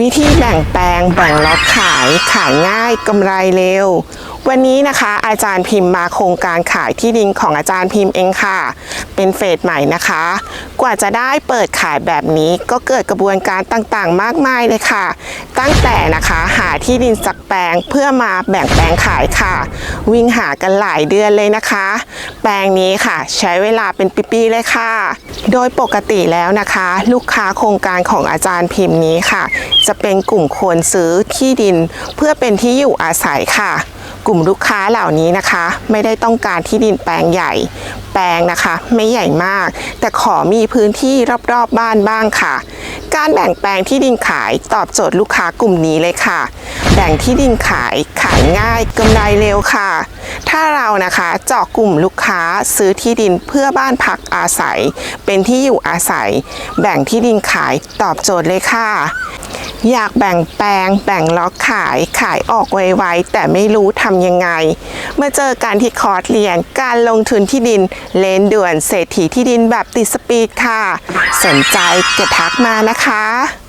วิธีแบ่งแปลงแบ่งล็อตขายขายง่ายกำไรเร็ว วันนี้นะคะ อาจารย์พิมพ์มาโครงการขายที่ดินของอาจารย์พิมพ์เองค่ะ เป็นเฟสใหม่นะคะ กว่าจะได้เปิดขายแบบนี้ก็เกิดกระบวนการต่างๆ มากมายเลยค่ะ ตั้งแต่นะคะหาที่ดินสักแปลงเพื่อมาแบ่งแปลงขายค่ะ วิ่งหากันหลายเดือนเลยนะคะ แปลงนี้ค่ะ ใช้เวลาเป็นปีๆเลยค่ะ โดยปกติแล้วนะคะ ลูกค้าโครงการของอาจารย์พิมพ์นี้ค่ะ จะเป็นกลุ่มคนซื้อที่ดิน เพื่อเป็นที่อยู่อาศัยค่ะ กลุ่มลูกค้าเหล่านี้นะคะ ไม่ได้ต้องการที่ดินแปลงใหญ่ ลงนะคะ ไม่ใหญ่มาก แต่ขอมีพื้นที่รอบๆบบ้านบ้างค่ะ การแบ่งแปลงที่ดินขายตอบโจทย์ลูกค้ากลุ่มนี้เลยค่ะ แบ่งที่ดินขายขายง่ายกำไรเร็วค่ะ ถ้าเรานะคะเจาะกลุ่มลูกค้าซื้อที่ดินเพื่อบ้านพักอาศัย เป็นที่อยู่อาศัย แบ่งที่ดินขายตอบโจทย์เลยค่ะ อยากแบ่งแปลง แบ่งล็อกขายขายออกไวๆแต่ไม่รู้ทำยังไง เมื่อเจอการที่คอร์สเรียนการลงทุนที่ดินเลนด่วนเศรษฐีที่ดินแบบติดสปีดค่ะ สนใจกดทักมานะคะ